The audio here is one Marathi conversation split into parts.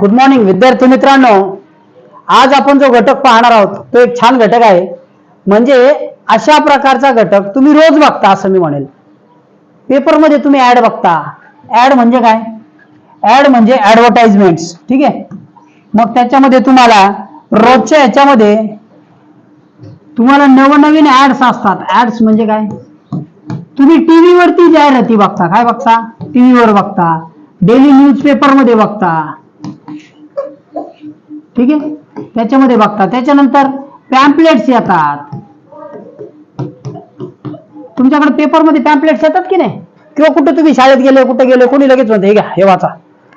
गुड मॉर्निंग विद्यार्थी मित्रांनो. आज आपण जो घटक पाहणार आहोत तो एक छान घटक आहे. म्हणजे अशा प्रकारचा घटक तुम्ही रोज बघता असं मी म्हणेल. पेपरमध्ये तुम्ही ऍड बघता. ऍड म्हणजे काय? ऍड म्हणजे ऍडव्हर्टाइजमेंट ठीक आहे? मग त्याच्यामध्ये तुम्हाला रोजच्या याच्यामध्ये तुम्हाला नवनवीन ऍड्स असतात. ऍड्स म्हणजे काय? तुम्ही टीव्ही वरती जाहिराती बघता. काय बघता? टीव्हीवर बघता. डेली न्यूज पेपरमध्ये बघता. ठीक आहे? त्याच्यामध्ये बघता. त्याच्यानंतर पॅम्पलेट्स येतात. तुमच्याकडे पेपरमध्ये पॅम्पलेट्स येतात की नाही? किंवा कुठे तुम्ही शाळेत गेले कुठं गेले कोणी लगेच म्हणते हे घ्या हे वाचा.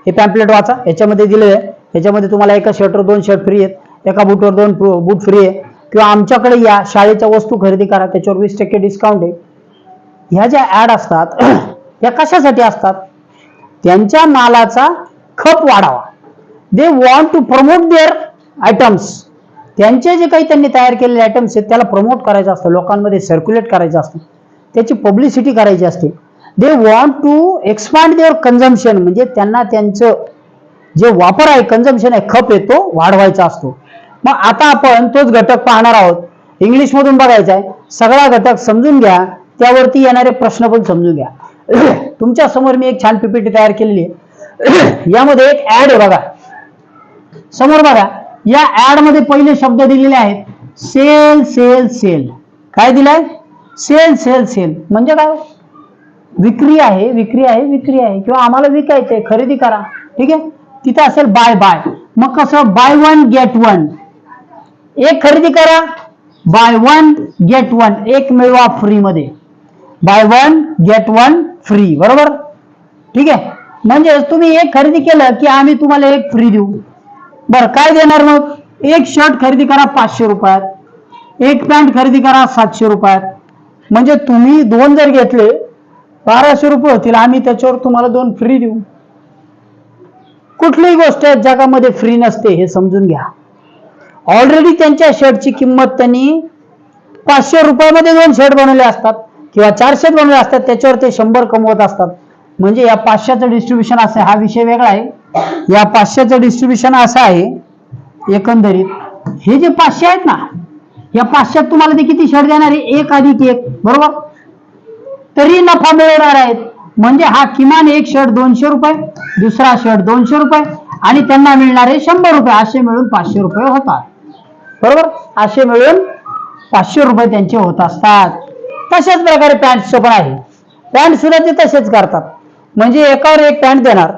हे पॅम्पलेट वाचा. याच्यामध्ये दिले याच्यामध्ये तुम्हाला एका शर्टवर दोन शर्ट फ्री आहेत. एका बूटवर दोन बूट फ्री आहे किंवा आमच्याकडे या शाळेच्या वस्तू खरेदी करा त्याच्यावर वीस टक्के डिस्काउंट आहे. ह्या ज्या ऍड असतात या कशासाठी असतात? त्यांच्या मालाचा खप वाढावा. They want to promote their items त्यांचे जे काही त्यांनी तयार केलेले आयटम्स आहेत त्याला प्रमोट करायचं असतं. लोकांमध्ये सर्क्युलेट करायचं असतं. त्याची पब्लिसिटी करायची असते. They want to expand their consumption म्हणजे त्यांना त्यांचं जे वापर आहे कन्झम्पन आहे खप आहे तो वाढवायचा असतो. मग आता आपण तोच घटक पाहणार आहोत. इंग्लिश मधून बघायचा आहे. सगळा घटक समजून घ्या. त्यावरती येणारे प्रश्न पण समजून घ्या. तुमच्यासमोर मी एक छान पीपीटी तयार केलेली आहे. यामध्ये एक ऍड आहे बघा. समोर बघा या ऍडमध्ये पहिले शब्द दिलेले आहेत सेल सेल सेल काय दिलाय? सेल सेल सेल म्हणजे काय? विक्री आहे विक्री आहे विक्री आहे. किंवा आम्हाला विकायचंय खरेदी करा. ठीक आहे? तिथे असेल बाय बाय मग कसं? बाय वन गेट वन एक खरेदी करा बाय वन गेट वन एक मिळवा फ्री मध्ये. Buy one get one free बरोबर? ठीक आहे? म्हणजे तुम्ही एक खरेदी केलं की आम्ही तुम्हाला एक फ्री देऊ. बर काय देणार मग? एक शर्ट खरेदी करा पाचशे रुपयात. एक पॅन्ट खरेदी करा सातशे रुपयात. म्हणजे तुम्ही दोन जर घेतले बाराशे रुपये होतील. आम्ही त्याच्यावर तुम्हाला दोन फ्री देऊ. कुठलीही गोष्ट जगामध्ये फ्री नसते हे समजून घ्या. ऑलरेडी त्यांच्या शर्टची किंमत त्यांनी पाचशे रुपयामध्ये दोन शर्ट बनवले असतात किंवा चारशे बनवले असतात त्याच्यावर ते शंभर कमवत असतात. म्हणजे या पाचशेचं डिस्ट्रीब्युशन असं हा विषय वेगळा आहे. या पाचशेचं डिस्ट्रीब्युशन असं आहे एकंदरीत. हे जे पाचशे आहेत ना या पाचशेत तुम्हाला ते किती शर्ट देणार आहे? एक अधिक एक बरोबर? तरी नफा मिळवणार आहेत. म्हणजे हा किमान एक शर्ट दोनशे रुपये दुसरा शर्ट दोनशे रुपये आणि त्यांना मिळणारे शंभर रुपये. असे मिळून पाचशे रुपये होतात. बरोबर? असे मिळून पाचशे रुपये त्यांचे होत असतात. तशाच प्रकारे पॅन्टचं पण आहे. पॅन्ट सुद्धा ते तसेच करतात. म्हणजे एकावर एक पॅन्ट देणार.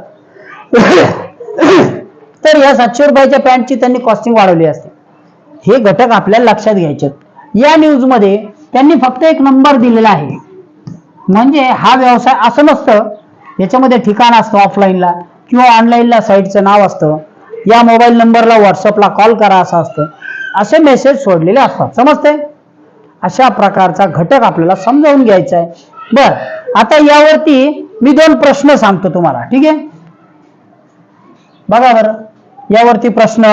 तर या सातशे रुपयाच्या पॅन्टची त्यांनी कॉस्टिंग वाढवली असते. हे घटक आपल्याला लक्षात घ्यायचे या न्यूजमध्ये त्यांनी फक्त एक नंबर दिलेला आहे. म्हणजे हा व्यवसाय असं नसतं याच्यामध्ये ठिकाण असतं ऑफलाईनला किंवा ऑनलाईनला साईटचं नाव असतं. या मोबाईल नंबरला व्हॉट्सअपला कॉल करा असं असतं. असे मेसेज सोडलेले असतात. समजते अशा प्रकारचा घटक आपल्याला समजावून घ्यायचा आहे. बर आता यावरती मी दोन प्रश्न सांगतो तुम्हाला. ठीक आहे? बघा बरं. यावरती प्रश्न.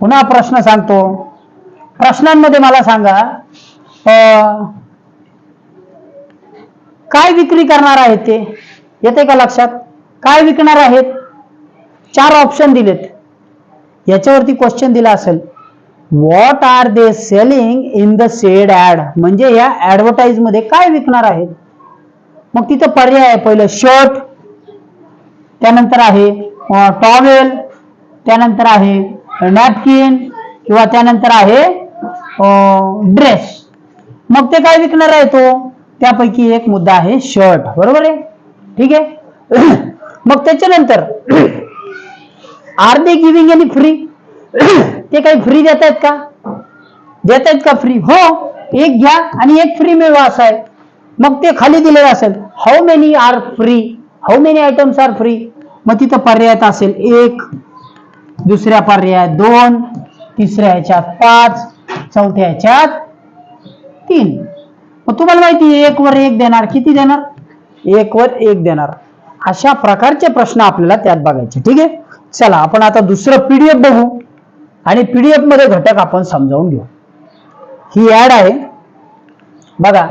पुन्हा प्रश्न सांगतो. प्रश्नांमध्ये मला सांगा अं, काय विक्री करणार आहेत ते? येते का लक्षात? काय विकणार आहेत? चार ऑप्शन दिलेत. याच्यावरती क्वेश्चन दिला असेल. What are they selling in the said ad म्हणजे या ऍडव्हर्टाईजमध्ये काय विकणार आहेत? मग तिथं पर्याय आहे. पहिलं शर्ट त्यानंतर आहे टॉवेल आहे नॅपकिन आहे ड्रेस. मग ते काय विकणार तो? त्यापैकी एक मुद्दा आहे शर्ट. बरोबर आहे? ठीक आहे? मग त्याच्यानंतर are they giving any free ते काही फ्री देत का? देत आहेत का फ्री हो, एक घ्या एक फ्री आहे. मग खाली असेल. How many are free how many items are free मग तिथं पर्यायात असेल एक दुसऱ्या पर्यायात दोन तिसऱ्या ह्याच्यात पाच चौथ्या ह्याच्यात तीन. मग तुम्हाला माहिती एक वर एक देणार किती देणार? एक वर एक देणार. अशा प्रकारचे प्रश्न आपल्याला त्यात बघायचे ठीक आहे? चला आपण आता दुसरं पीडीएफ बघू. आणि पीडीएफमध्ये घटक आपण समजावून घेऊ. ही ऍड आहे. बघा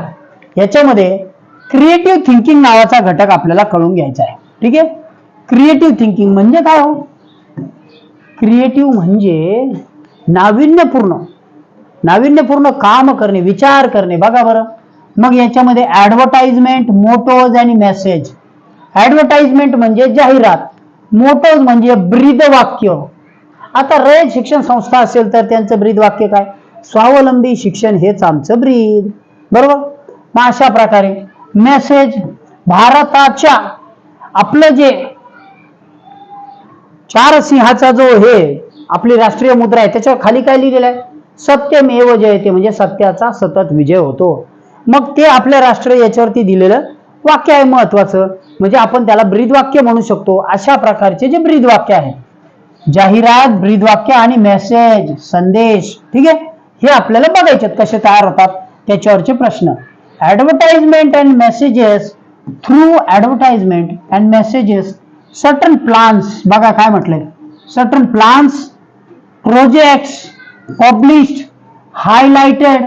याच्यामध्ये क्रिएटिव्ह थिंकिंग नावाचा घटक आपल्याला कळून घ्यायचा आहे. ठीक आहे? क्रिएटिव्ह थिंकिंग म्हणजे काय हो? क्रिएटिव्ह म्हणजे नाविन्यपूर्ण. नाविन्यपूर्ण काम करणे विचार करणे. बघा बरं. मग याच्यामध्ये ॲडव्हर्टाइजमेंट मोटोज आणि मेसेज ऍडव्हर्टाइजमेंट म्हणजे जाहिरात. मोटोज म्हणजे ब्रीद वाक्य. आता रयत शिक्षण संस्था असेल तर त्यांचं ब्रीद वाक्य काय? स्वावलंबी शिक्षण हेच आमचं ब्रीद. बरोबर? मग अशा प्रकारे मेसेज भारताच्या आपलं जे चार सिंहाचा जो हे आपली राष्ट्रीय मुद्रा आहे त्याच्यावर खाली काय लिहिलेलं आहे? सत्यमेव जयते म्हणजे सत्याचा सतत विजय होतो. मग ते आपल्या राष्ट्र याच्यावरती दिलेलं वाक्य आहे महत्वाचं. म्हणजे आपण त्याला ब्रीद वाक्य म्हणू शकतो. अशा प्रकारचे जे ब्रीद वाक्य आहे. जाहिरात ब्रीद वाक्य आणि मेसेज संदेश ठीक आहे? हे आपल्याला बघायचे कसे तयार होतात त्याच्यावरचे प्रश्न. Advertisement and messages through advertisement and messages certain plans बघा काय म्हटलंय. Certain plans projects published highlighted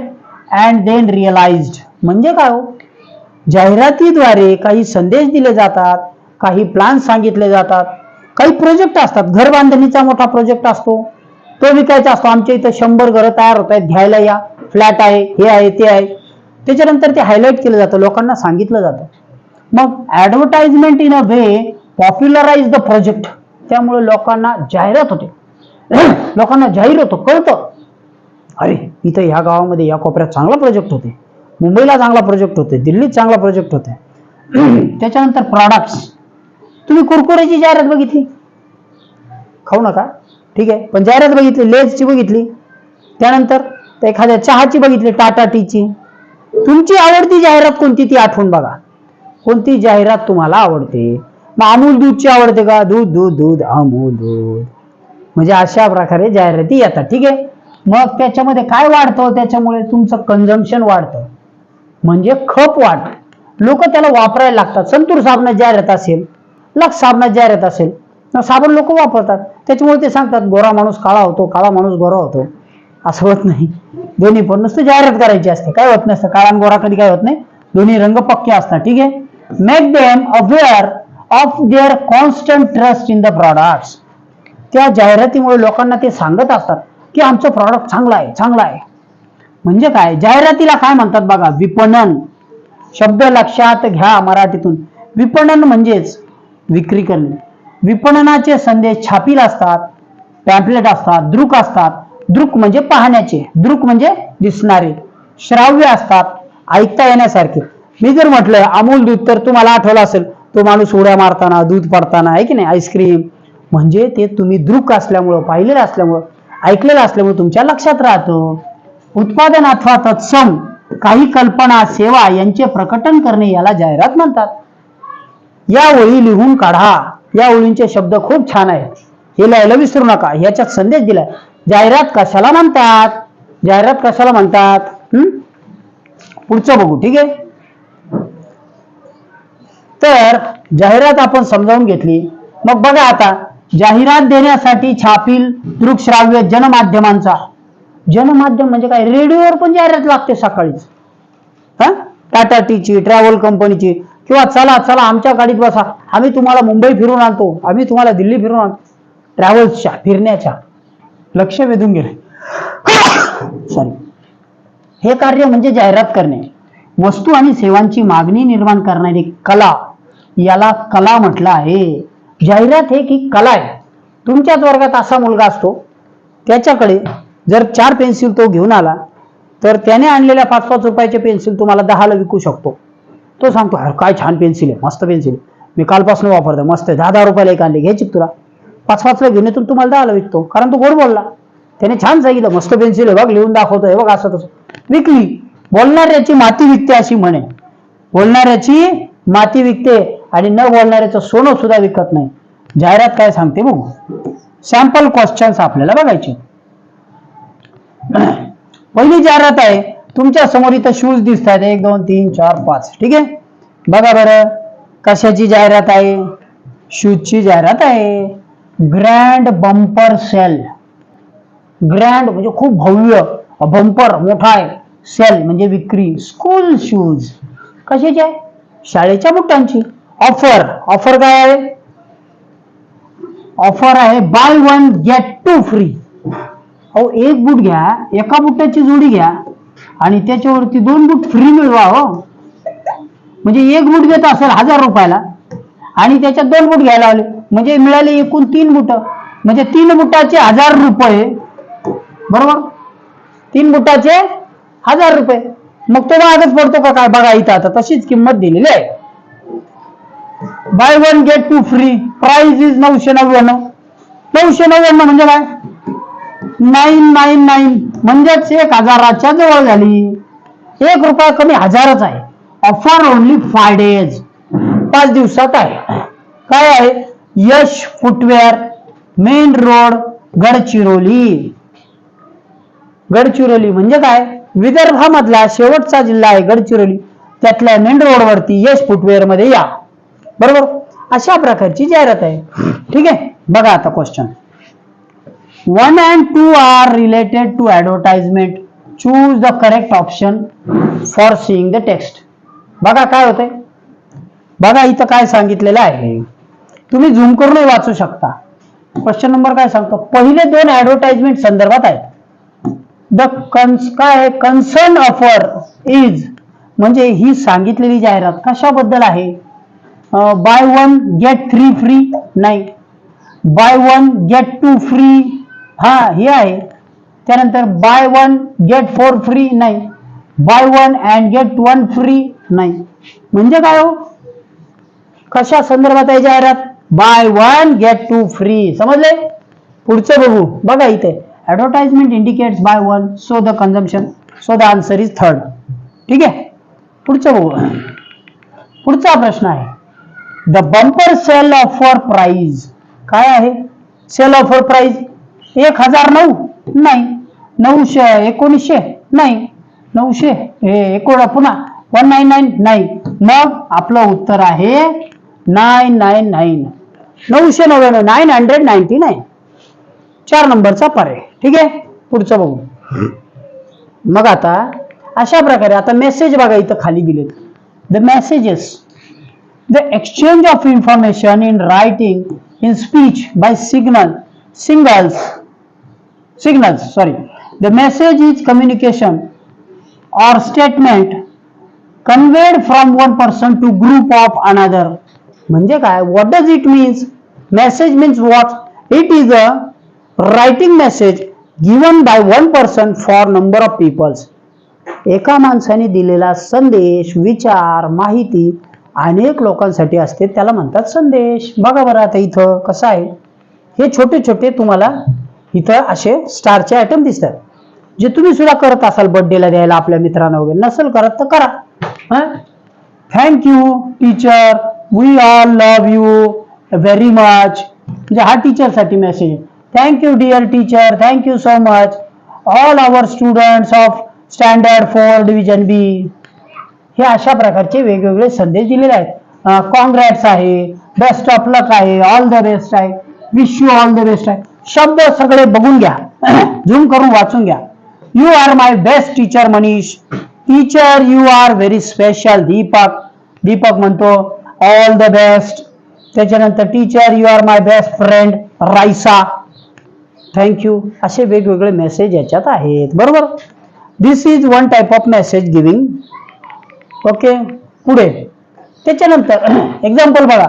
and then realized म्हणजे काय हो? जाहिरातीद्वारे काही संदेश दिले जातात काही प्लान सांगितले जातात काही प्रोजेक्ट असतात. घर बांधणीचा मोठा प्रोजेक्ट असतो. तो विकायचा असतो. आमच्या इथं शंभर घरं तयार होत आहेत. घ्यायला या. फ्लॅट आहे. हे आहे ते आहे. त्याच्यानंतर ते हायलाईट केलं जातं. लोकांना सांगितलं जातं. मग advertisement in a way popularize the project त्यामुळे लोकांना जाहिरात होते. लोकांना जाहीर होतं कळतं. अरे इथं ह्या गावामध्ये या कोपऱ्यात चांगला प्रोजेक्ट होते. मुंबईला चांगला प्रोजेक्ट होते. दिल्लीत चांगला प्रोजेक्ट होते. त्याच्यानंतर प्रॉडक्ट्स तुम्ही कुरकुरेची जाहिरात बघितली? खाऊ नका. ठीक आहे. पण जाहिरात बघितली लेजची बघितली. त्यानंतर एखाद्या चहाची बघितली टाटा टीची तुमची आवडती जाहिरात कोणती ती आठवून बघा. कोणती जाहिरात तुम्हाला आवडते? मग अमूल दूधची आवडते का? दूध दूध दूध अमूल दूध. म्हणजे अशा प्रकारे जाहिराती येतात ठीक आहे? मग त्याच्यामध्ये काय वाढतं? त्याच्यामुळे तुमचं कन्झम्पशन वाढतं. म्हणजे खप वाढ लोक त्याला वापरायला लागतात. संतूर साबणात जाहिरात असेल लक्ष साबणात जाहिरात असेल मग साबण लोक वापरतात. त्याच्यामुळे ते सांगतात गोरा माणूस काळा होतो काळा माणूस गोरा होतो. असं होत नाही. दोन्ही पण नुसतं जाहिरात करायची असते. काय होत नसतं. काळा आणि गोरा कधी काय होत नाही. दोन्ही रंग पक्के असतात ठीक आहे? Make them aware of their constant trust in the products त्या जाहिरातीमुळे लोकांना ते सांगत असतात की आमचं प्रॉडक्ट चांगलं आहे चांगलं आहे. म्हणजे काय? जाहिरातीला काय म्हणतात बघा? विपणन. शब्द लक्षात घ्या मराठीतून. विपणन म्हणजेच विक्री करणे. विपणनाचे संदेश छापील असतात पॅम्पलेट असतात दृक असतात. दृक म्हणजे पाहण्याचे दृक म्हणजे दिसणारे. श्राव्य असतात ऐकता येण्यासारखे. मी जर म्हटलं अमूल दूध तर तुम्हाला आठवलं असेल. तो माणूस उड्या मारताना दूध पडताना आहे की नाही आईस्क्रीम म्हणजे ते तुम्ही दृक असल्यामुळं पाहिलेलं असल्यामुळं ऐकलेलं असल्यामुळे तुमच्या लक्षात राहतं. उत्पादन अथवा तत्सम काही कल्पना सेवा यांचे प्रकटन करणे याला जाहिरात म्हणतात. या ओळी लिहून काढा. या ओळींचे शब्द खूप छान आहेत. हे लिहायला विसरू नका. याच्यात संदेश दिलाय. जाहिरात कशाला म्हणतात? जाहिरात कशाला म्हणतात? हम्म? पुढचं बघू ठीक आहे? तर जाहिरात आपण समजावून घेतली. मग बघा आता जाहिरात देण्यासाठी छापील दृकश्राव्य जनमाध्यमांचा. जनमाध्यम म्हणजे काय? रेडिओवर पण जाहिरात लागते सकाळीच. हा? टाटा टीची ट्रॅव्हल कंपनीची. किंवा चला चला आमच्या गाडीत बसा. आम्ही तुम्हाला मुंबई फिरून आणतो. आम्ही तुम्हाला दिल्ली फिरून आणतो. ट्रॅव्हल्सच्या फिरण्याच्या. लक्ष वेधून गेले सॉरी हे कार्य म्हणजे जाहिरात करणे. वस्तू आणि सेवांची मागणी निर्माण करणारी कला. याला कला म्हटलं आहे. जाहिरात हे की कला आहे. तुमच्याच वर्गात असा मुलगा असतो. त्याच्याकडे जर चार पेन्सिल तो घेऊन आला तर त्याने आणलेल्या पाच पाच रुपयाचे पेन्सिल तुम्हाला दहाला विकू शकतो. तो सांगतो अरे काय छान पेन्सिल आहे मस्त पेन्सिल आहे. मी कालपासून वापरतो मस्त आहे. दहा दहा रुपयाला एक आणली घ्यायची तुला. पाच पाचला घेऊन येतो तुम्हाला दहाला विकतो. कारण तो गोड बोलला. त्याने छान सांगितलं मस्त पेन्सिल आहे बघ लिहून दाखवतोय बघ असं तसं विकली. बोलणाऱ्याची माती विकते अशी म्हणे. बोलणाऱ्याची माती विकते आणि न बोलणाऱ्याचं सोनं सुद्धा विकत नाही. जाहिरात काय सांगते बघू. सॅम्पल क्वेश्चन्स आपल्याला बघायचे. पहिली जाहिरात आहे तुमच्यासमोर इथं शूज दिसत आहेत एक दोन तीन चार पाच. ठीक आहे? बघा बरं कशाची जाहिरात आहे? शूजची जाहिरात आहे. ग्रँड बंपर सेल ग्रँड म्हणजे खूप भव्य बंपर मोठा आहे. सेल म्हणजे विक्री. स्कूल शूज कशाचे आहे? शाळेच्या बुटांची. ऑफर ऑफर काय आहे? ऑफर आहे buy one get two free अहो एक बूट घ्या एका बुटाची जोडी घ्या आणि त्याच्यावरती दोन बूट फ्री मिळवा हो. म्हणजे एक बूट घेत असेल हजार रुपयाला आणि त्याच्यात दोन बूट घ्यायला आले. म्हणजे मिळाले एकूण तीन बुट. म्हणजे तीन बुटाचे हजार रुपये. बरोबर? तीन बुटाचे हजार रुपये. मग तो महागच पडतो का काय? बघा इथं आता तशीच किंमत दिलेली आहे. Buy one get two free price is नऊशे नव्याण्णव. नऊशे नव्याण्णव म्हणजे काय? नाईन नाईन नाईन म्हणजेच एक हजाराच्या जवळ झाली. एक रुपया कमी हजारच आहे. ऑफर ओनली फाय डेज पाच दिवसात आहे. काय आहे? Yash footwear main road Gadchiroli. Gadchiroli म्हणजे काय? विदर्भामधला शेवटचा जिल्हा आहे गडचिरोली. त्यातल्या मेन रोडवरती यश फुटवेअरमध्ये या. बरोबर? अशा प्रकारची जाहिरात आहे. ठीक आहे? बघा आता question one and two are related to advertisement choose the correct option for seeing the text बघा काय होतंय? बघा इथं काय सांगितलेलं आहे. तुम्ही झूम करूनही वाचू शकता. क्वेश्चन नंबर काय सांगतो? पहिले दोन ऍडव्हर्टाइजमेंट संदर्भात आहेत. द कन्स काय कन्सर्न ऑफर इज म्हणजे ही सांगितलेली जाहिरात कशाबद्दल आहे? Buy one get three free नाही. Buy one get two free हा हे आहे. त्यानंतर buy one get four free नाही. Buy one and get one free नाही. म्हणजे काय हो? कशा संदर्भात आहे जाहिरात? Buy one get two free समजले? पुढचं बघू. बघा इथे. Advertisement indicates buy one so the consumption so the answer is third ठीक आहे? पुढचं बघू. पुढचा प्रश्न आहे. The bumper sale offer price काय आहे? सेल ऑफर प्राइज एक हजार नऊ? नाही. नऊशे एकोणीसशे? नाही. नऊशे हे एकोण पुन्हा. वन नाईन नाईन नाही. मग आपलं उत्तर आहे नाईन नाईन नाईन नऊशे नव्याण्णव नाईन हंड्रेड नाईन्टी नाईन चार नंबर चाहिए पर ठीक है पूछ बहु मग आता अशा प्रकार आता मेसेज बि खाली दिल the messages the exchange of information in writing in speech by signal singles signals sorry the message is communication or statement conveyed from one person to group of another may what does it means message means what it is a writing message given by one person for number of peoples एका माणसाने दिलेला संदेश विचार माहिती अनेक लोकांसाठी असते. त्याला म्हणतात संदेश. बघा बरं आता इथं कसं आहे. हे छोटे छोटे तुम्हाला इथं असे स्टारचे आयटम दिसतात. जे तुम्ही सुद्धा करत असाल बर्थडेला द्यायला आपल्या मित्रांना वगैरे. नसेल करत तर करा. Thank you teacher we all love you very much म्हणजे हा टीचरसाठी message thank you dear teacher thank you so much all our students of standard four division B हे अशा प्रकारचे वेगवेगळे संदेश दिलेले आहेत. कॉंग्रॅट्स आहे. बेस्ट ऑफ लक आहे. ऑल द बेस्ट आहे. Wish you all the best आहे. शब्द सगळे बघून घ्या. झूम करून वाचून घ्या. You are my best teacher Manish teacher you are very special Deepak Deepak म्हणतो ऑल द बेस्ट त्याच्यानंतर teacher you are my best friend Raisa thank you असे वेगवेगळे मेसेज याच्यात आहेत. बरोबर? This is one type of message giving okay पुढे. त्याच्यानंतर एक्झाम्पल बघा.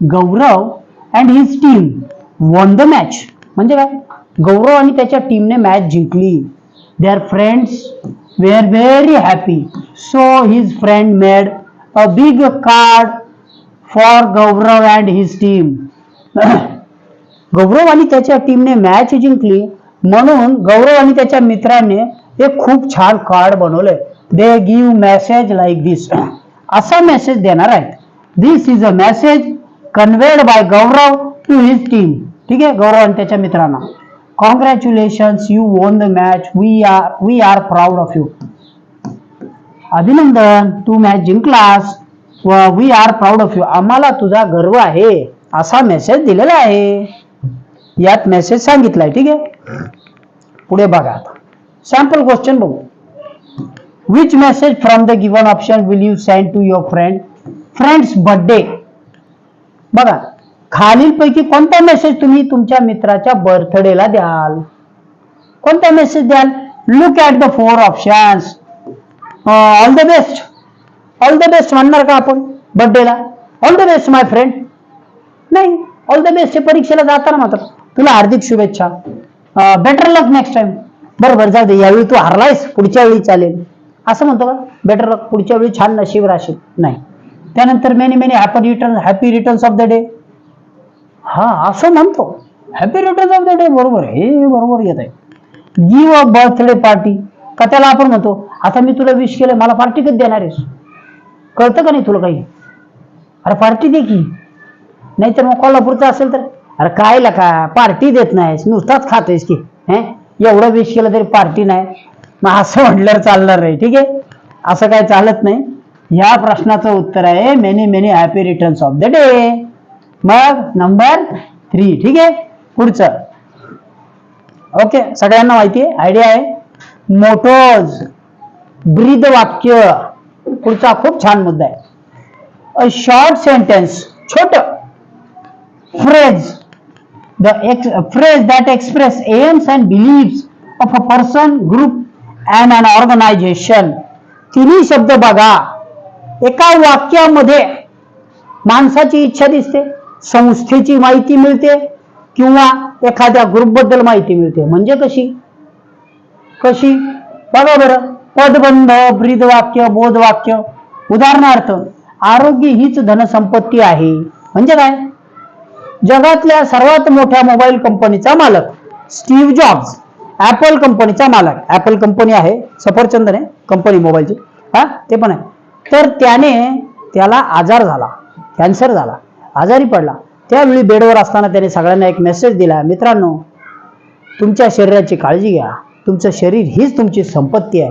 Gaurav and his team won the match म्हणजे काय? गौरव आणि त्याच्या टीमने मॅच जिंकली. Their friends were very happy so his friend made a big card for Gaurav and his team Gaurav आणि त्याच्या टीमने मॅच जिंकली. म्हणून गौरव आणि त्याच्या मित्राने एक खूप छान कार्ड बनवलंय they give message like this असा मेसेज देणार आहेत. This is a message conveyed by Gaurav to his team ठीक आहे? गौरव आणि त्याच्या मित्रांना. Congratulations you won the match we are we are proud of you अभिनंदन तू मॅच जिंकलास. व we are proud of you आम्हाला तुझा गर्व आहे. असा मेसेज दिलेला आहे. यात मेसेज सांगितलाय, ठीक आहे? पुढे बघा आता. सॅम्पल क्वेश्चन बघू. Which message from the given option will you send to your friend friends birthday बघा, खालीलपैकी कोणता मेसेज तुम्ही तुमच्या मित्राच्या बर्थडेला द्याल? कोणता मेसेज द्याल? Look at the four options all the best all the best म्हणणार का आपण? बर्थडेला all the best my friend नाही. ऑल द बेस्ट हे परीक्षेला जाताना मात्र. तुला हार्दिक शुभेच्छा. बेटर लक नेक्स्ट टाइम बरोबर जाऊ दे यावेळी तू हरलायस पुढच्या वेळी चालेल. असं म्हणतो का? बेटर लक पुढच्या वेळी छान नशीब राशील नाही. त्यानंतर many many happy return happy returns of the day हा असं म्हणतो. Happy returns of the day बरोबर. हे बरोबर येत आहे. गिव अ बर्थडे पार्टी का त्याला आपण म्हणतो आता मी तुला विश केलं मला पार्टी कधी देणार आहेस? कळतं का नाही तुला काही? अरे पार्टी दे की. नाहीतर मग कोल्हापूरचं असेल तर? अरे काय का? पार्टी देत नाहीस नुसताच खातोयस की हे? एवढं विश केलं तरी पार्टी नाही. मग असं म्हटल्यावर चालणार नाही ठीक आहे? असं काय चालत नाही. ह्या प्रश्नाचं उत्तर आहे many many happy returns of the day मग नंबर थ्री ठीक आहे? पुढचं. ओके सगळ्यांना माहिती आहे? आयडिया आहे? मोटोज ब्रीद वाक्य. पुढचा खूप छान मुद्दा आहे. अ शॉर्ट सेंटेन्स छोट. Phrase the ex- phrase that express aims and beliefs of a person group and an organization. तिन्ही शब्द बघा. एका वाक्यामध्ये माणसाची इच्छा दिसते संस्थेची माहिती मिळते किंवा एखाद्या ग्रुपबद्दल माहिती मिळते. म्हणजे कशी? कशी? बघा बरं. पदबंध ब्रीद वाक्य बोध वाक्य. उदाहरणार्थ आरोग्य हीच धनसंपत्ती आहे. म्हणजे काय? जगातल्या सर्वात मोठ्या मोबाईल कंपनीचा मालक स्टीव्ह जॉब्स ऍपल कंपनीचा मालक. ऍपल कंपनी आहे सफरचंद आहे कंपनी मोबाईलची. हा ते पण आहे. तर त्याने त्याला आजार झाला कॅन्सर झाला आजारी पडला. त्यावेळी बेडवर असताना त्याने सगळ्यांना एक मेसेज दिला मित्रांनो तुमच्या शरीराची काळजी घ्या. तुमचं शरीर हीच तुमची संपत्ती आहे.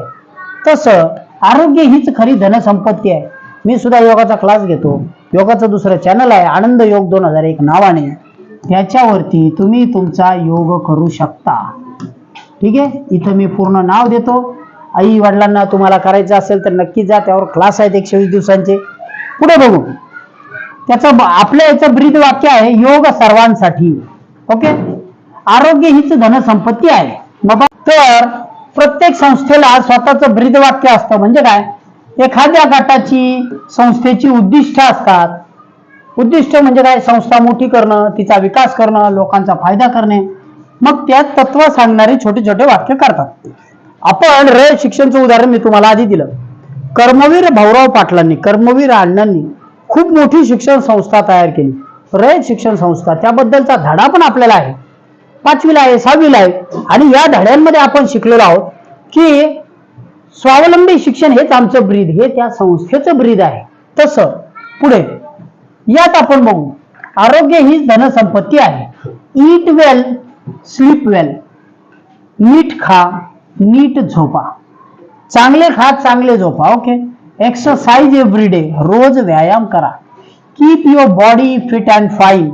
तसं आरोग्य हीच खरी धनसंपत्ती आहे. मी सुद्धा योगाचा क्लास घेतो. योगाचं दुसरं चॅनल आहे आनंद योग दोन हजार एक नावाने. त्याच्यावरती तुम्ही तुमचा योग करू शकता. ठीक आहे? इथं मी पूर्ण नाव देतो. आई वडिलांना तुम्हाला करायचं असेल तर नक्की जा त्यावर क्लास आहेत एकशे वीस दिवसांचे. पुढे बघू. त्याचं आपल्या याचं ब्रीद वाक्य आहे योग सर्वांसाठी. ओके? आरोग्य हीच धनसंपत्ती आहे. बाबा तर प्रत्येक संस्थेला स्वतःचं ब्रीद वाक्य असतं. म्हणजे काय? एखाद्या गटाची संस्थेची उद्दिष्ट असतात. उद्दिष्ट म्हणजे काय? संस्था मोठी करणं तिचा विकास करणं लोकांचा फायदा करणे. मग त्यात तत्व सांगणारे छोटे छोटे वाक्य करतात. आपण रे शिक्षणचं उदाहरण मी तुम्हाला आधी दिलं. कर्मवीर भाऊराव पाटलांनी कर्मवीर अण्णांनी खूप मोठी शिक्षण संस्था तयार केली. रयत शिक्षण संस्था त्याबद्दलचा धडा पण आपल्याला आहे. पाचवीला आहे सहावीला आहे. आणि या धड्यांमध्ये आपण शिकलेलो आहोत की स्वावलंबी शिक्षण हेच आमचं ब्रीद हे त्या संस्थेचं ब्रीद आहे. तसं पुढे यात आपण बघू. आरोग्य ही धनसंपत्ती आहे. ईट वेल स्लीप वेल नीट खा नीट झोपा. चांगले खा चांगले झोपा ओके एक्सरसाइज एव्हरी डे रोज व्यायाम करा. Keep your body fit and fine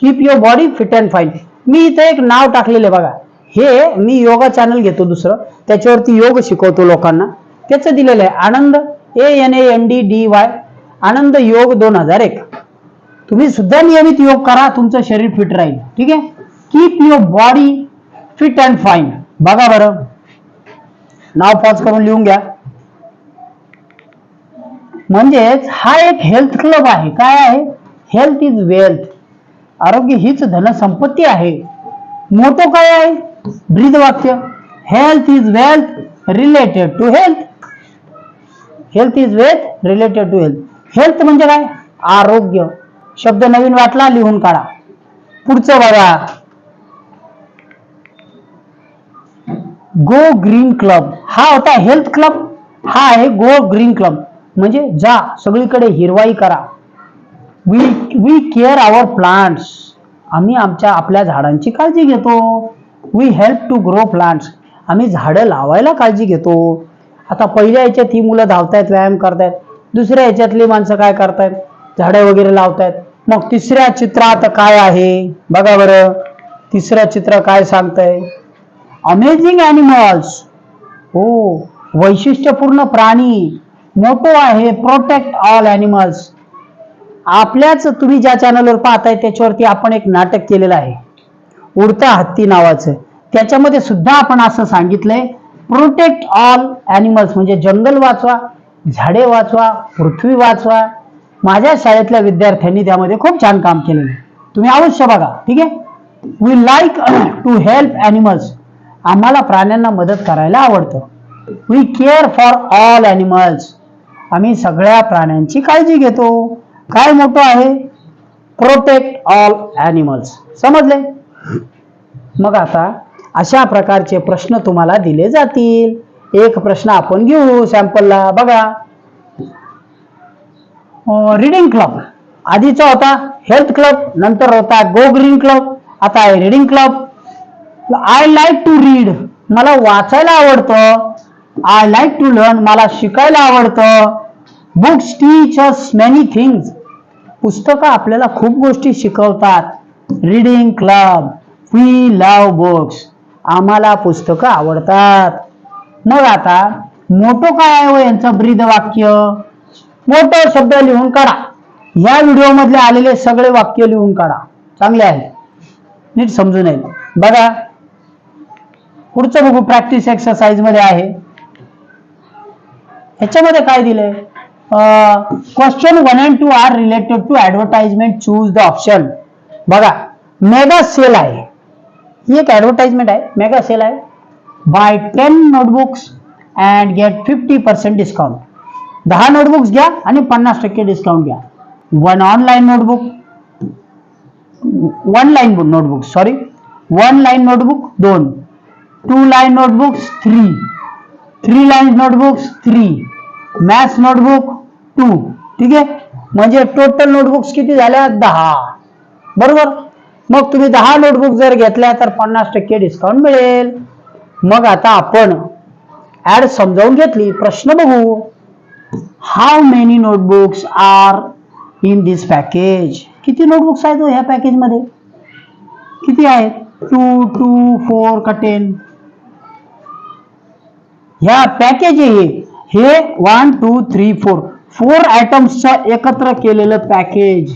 keep your body fit and fine मी इथं एक नाव टाकलेलं बघा. हे मी योगा चॅनल घेतो दुसरं. त्याच्यावरती योग शिकवतो लोकांना. त्याचं दिलेलं आहे Anand A N A N D D Y Anand योग दोन हजार एक. तुम्ही सुद्धा नियमित योग करा तुमचं शरीर फिट राहील. ठीक आहे? Keep your body fit and fine बघा बरं. नाव पॉज करून लिहून घ्या. म्हणजेच हा एक हेल्थ क्लब आहे. काय आहे? हेल्थ इज वेल्थ आरोग्य हीच धनसंपत्ती आहे. मोठं काय आहे? ब्रीद वाक्य health is wealth related to health health is wealth related to health health म्हणजे काय? आरोग्य. शब्द नवीन वाटला लिहून काढा. पुढचं बघा. गो ग्रीन क्लब हा होता हेल्थ क्लब हा आहे गो ग्रीन क्लब म्हणजे जा सगळीकडे हिरवाई करा. We we care our plants आम्ही आमच्या आपल्या झाडांची काळजी घेतो. We help to grow plants आम्ही झाडं लावायला काळजी घेतो. आता पहिल्या याच्यात ही मुलं धावतायत व्यायाम करतायत. दुसऱ्या याच्यातली माणसं काय करतायत? झाडं वगैरे लावतायत. मग तिसऱ्या चित्रात काय आहे? बघा बरं. तिसऱ्या चित्र काय सांगतंय? अमेझिंग ॲनिमल्स हो वैशिष्ट्यपूर्ण प्राणी. मोठो आहे प्रोटेक्ट ऑल ॲनिमल्स आपल्याच तुम्ही ज्या चॅनलवर पाहताय त्याच्यावरती आपण एक नाटक केलेलं आहे. उडता हत्ती नावाचं त्याच्यामध्ये सुद्धा आपण असं सांगितलंय प्रोटेक्ट ऑल ॲनिमल्स म्हणजे जंगल वाचवा झाडे वाचवा पृथ्वी वाचवा. माझ्या शाळेतल्या विद्यार्थ्यांनी त्यामध्ये खूप छान काम केलेलं आहे. तुम्ही अवश्य बघा ठीक आहे? We like to help animals आम्हाला प्राण्यांना मदत करायला आवडतं. We care for all animals आम्ही सगळ्या प्राण्यांची काळजी घेतो. काय मोठं आहे? प्रोटेक्ट ऑल ॲनिमल्स समजले मग आता अशा प्रकारचे प्रश्न तुम्हाला दिले जातील. एक प्रश्न आपण घेऊ सॅम्पलला बघा. रिडिंग क्लब आधीचा होता हेल्थ क्लब नंतर होता गो ग्रीन क्लब आता आहे reading club I like to read मला वाचायला आवडतं. आय लाईक टू लर्न मला शिकायला आवडतं. Books teach us many things पुस्तकं आपल्याला खूप गोष्टी शिकवतात. Reading club we love books आम्हाला पुस्तकं आवडतात. मग आता मोठं काय आहे व यांचं ब्रीद वाक्य मोठं शब्द लिहून काढा. या व्हिडिओमधले आलेले सगळे वाक्य लिहून काढा. चांगले आहे. नीट समजून येईल. बघा. पुढचं बघू प्रॅक्टिस एक्सरसाइजमध्ये आहे. ह्याच्यामध्ये काय दिलंय? Question one and two are related to advertisement choose the option बघा मेगा सेल आहे ही एक ऍडव्हर्टाइजमेंट आहे मेगा सेल आहे buy ten notebooks and get fifty percent discount दहा नोटबुक्स घ्या आणि पन्नास टक्के डिस्काउंट घ्या। One online notebook one line notebook sorry one line notebook दोन। Two line notebooks three three line notebooks three maths notebook two ठीक आहे? म्हणजे टोटल नोटबुक्स किती झाल्या? दहा। बरोबर? मग तुम्ही दहा नोटबुक जर घेतल्या तर पन्नास टक्के डिस्काउंट मिळेल. मग आता आपण ऍड समजावून घेतली, प्रश्न how many notebooks are in this package किती नोटबुक्स आहेत हो ह्या पॅकेजमध्ये किती आहेत? टू टू फोर का टेन ह्या पॅकेज हे one two three four four आयटम्सचं एकत्र पॅकेज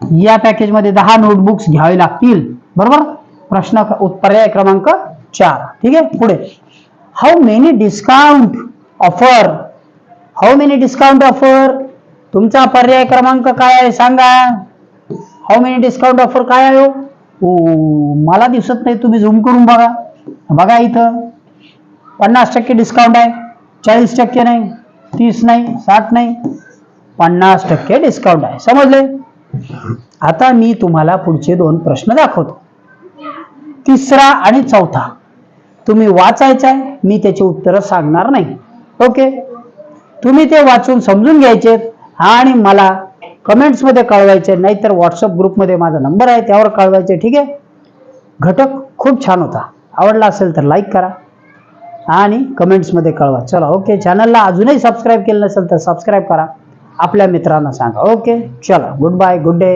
या पॅकेजमध्ये दहा नोटबुक्स घ्यावे लागतील. बरोबर? प्रश्न पर्याय क्रमांक चार. ठीक आहे? पुढे. How many discount offer how many discount offer तुमचा पर्याय क्रमांक काय आहे? सांगा. हाऊ मेनी डिस्काउंट ऑफ़र काय आहे हो? ओ, मला दिसत नाही. तुम्ही झूम करून बघा. बघा इथं. पन्नास टक्के डिस्काउंट आहे. चाळीस टक्के नाही. तीस नाही. साठ नाही. पन्नास टक्के डिस्काउंट आहे. समजले? आता मी तुम्हाला पुढचे दोन प्रश्न दाखवतो. तिसरा आणि चौथा. तुम्ही वाचायचा आहे मी त्याची उत्तरं सांगणार नाही. ओके? तुम्ही ते वाचून समजून घ्यायचे आणि मला कमेंट्समध्ये कळवायचे नाहीतर व्हॉट्सअप ग्रुपमध्ये माझा नंबर आहे त्यावर कळवायचे ठीक आहे? घटक खूप छान होता. आवडला असेल तर लाईक करा आणि कमेंट्समध्ये कळवा. चला ओके? चॅनलला अजूनही सबस्क्राईब केलं नसेल तर सबस्क्राईब करा. आपल्या मित्रांना सांगा. ओके चला गुड बाय गुड डे